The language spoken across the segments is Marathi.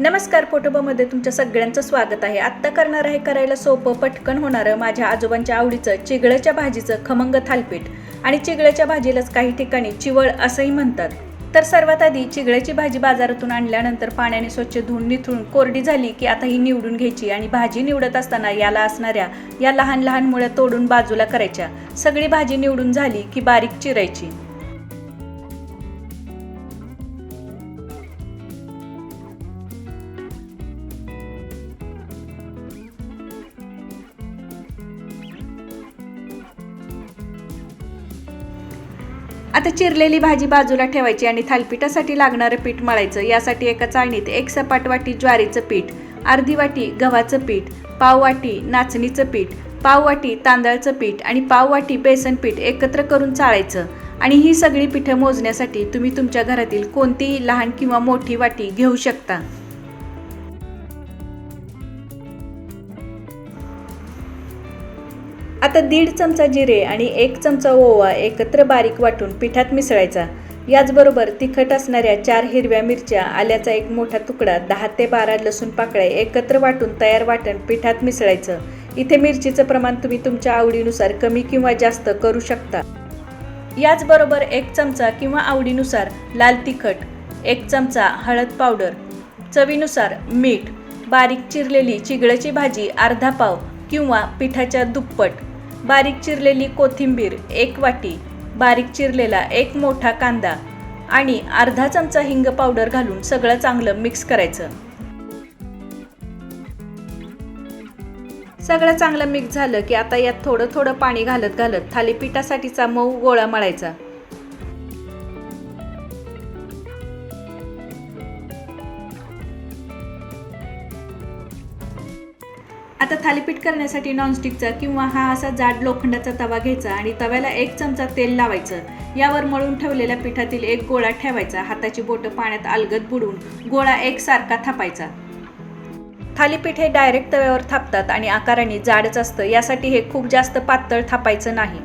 नमस्कार फोटोबामध्ये तुमच्या सगळ्यांचं स्वागत आहे. आत्ता करणार आहे करायला सोपं पटकन होणारं माझ्या आजोबांच्या आवडीचं चिगळ्याच्या भाजीचं खमंग थालपीठ. आणि चिगळ्याच्या भाजीलाच काही ठिकाणी चिवळ असंही म्हणतात. तर सर्वात आधी चिगळ्याची भाजी बाजारातून आणल्यानंतर पाण्याने स्वच्छ धुवून निथळून कोरडी झाली की आता ही निवडून घ्यायची आणि भाजी निवडत असताना याला असणाऱ्या या लहान लहान मुळ्या तोडून बाजूला करायच्या. सगळी भाजी निवडून झाली की बारीक चिरायची. आता चिरलेली भाजी बाजूला ठेवायची आणि थालपिठासाठी लागणारं पीठ मळायचं. यासाठी एका चाळणीत एक सपाट वाटी ज्वारीचं पीठ अर्धी वाटी गव्हाचं पीठ पाव वाटी नाचणीचं पीठ पाव वाटी तांदळाचं पीठ आणि पाव वाटी बेसन पीठ एकत्र करून चाळायचं. आणि ही सगळी पिठं मोजण्यासाठी तुम्ही तुमच्या घरातील कोणतीही लहान किंवा मोठी वाटी घेऊ शकता. आता दीड चमचा जिरे आणि एक चमचा ओवा एकत्र बारीक वाटून पिठात मिसळायचा. याचबरोबर तिखट असणाऱ्या चार हिरव्या मिरच्या आल्याचा एक मोठा तुकडा दहा ते बारा लसूण पाकळ्या एकत्र वाटून तयार वाटण पिठात मिसळायचं. इथे मिरचीचं प्रमाण तुम्ही तुमच्या आवडीनुसार कमी किंवा जास्त करू शकता. याचबरोबर एक चमचा किंवा आवडीनुसार लाल तिखट एक चमचा हळद पावडर चवीनुसार मीठ बारीक चिरलेली चिगळ्याची भाजी अर्धा पाव किंवा पिठाच्या दुप्पट बारीक चिरलेली कोथिंबीर एक वाटी बारीक चिरलेला एक मोठा कांदा आणि अर्धा चमचा हिंग पावडर घालून सगळं चांगलं मिक्स करायचं. सगळं चांगलं मिक्स झालं की आता यात थोडं थोडं पाणी घालत घालत थालीपीठासाठीचा मऊ गोळा मळायचा. आता थालीपीठ करण्यासाठी नॉनस्टिकचा किंवा हा असा जाड लोखंडाचा तवा घ्यायचा आणि तव्याला एक चमचा तेल लावायचं. यावर मळून ठेवलेल्या पिठातील एक गोळा ठेवायचा. हाताची बोटं पाण्यात अलगद बुडून गोळा एकसारखा थापायचा. थालीपीठ हे डायरेक्ट तव्यावर थापतात आणि आकाराने जाडच असतं. यासाठी हे खूप जास्त पातळ थापायचं नाही.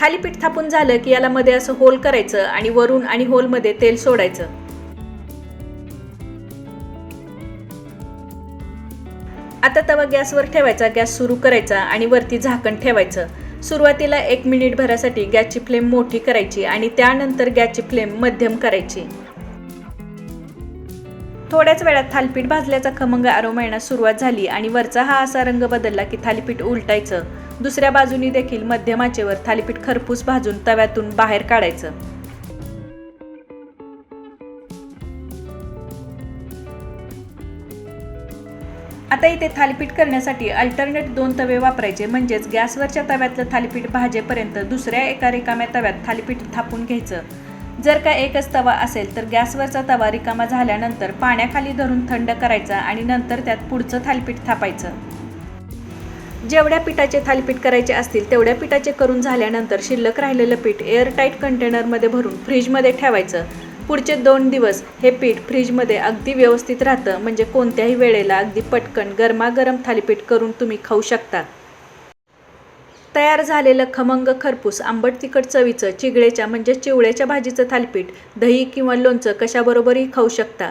थालीपीठ थापून झालं की याला मध्ये असं होल करायचं आणि वरून आणि होलमध्ये तेल सोडायचं. आता तवा गॅसवर ठेवायचा गॅस सुरू करायचा आणि वरती झाकण ठेवायचं. सुरुवातीला एक मिनिट भरासाठी गॅसची फ्लेम मोठी करायची आणि त्यानंतर गॅसची फ्लेम मध्यम करायची. थोड्याच वेळात थालीपीठ भाजल्याचा खमंग आरोमा येण्यास सुरुवात झाली आणि वरचा हा असा रंग बदलला की थालीपीठ उलटायचं. दुसऱ्या बाजूनी देखील मध्यमाचेवर थालीपीठ खरपूस भाजून तव्यातून बाहेर काढायचं. आता इथे थालीपीठ करण्यासाठी अल्टरनेट दोन तवे वापरायचे म्हणजेच गॅसवरच्या तव्यातलं थालीपीठ भाजेपर्यंत दुसऱ्या एका रिकाम्या तव्यात थालीपीठ थापून घ्यायचं. जर का एकच तवा असेल तर गॅसवरचा तवा रिकामा झाल्यानंतर पाण्याखाली धरून थंड करायचा आणि नंतर त्यात पुढचं थालीपीठ थापायचं. जेवढ्या पिठाचे थालीपीठ करायचे असतील तेवढ्या पिठाचे करून झाल्यानंतर शिल्लक राहिलेलं पीठ एअरटाईट कंटेनरमध्ये भरून फ्रीजमध्ये ठेवायचं. पुढचे दोन दिवस हे पीठ फ्रीजमध्ये अगदी व्यवस्थित राहतं म्हणजे कोणत्याही वेळेला अगदी पटकन गरमागरम थालीपीठ करून तुम्ही खाऊ शकता. तयार झालेलं खमंग खरपूस आंबट तिखट चवीचं चिगळेच्या म्हणजे चिवळ्याच्या भाजीचं थालीपीठ दही किंवा लोणचं कशाबरोबरही खाऊ शकता.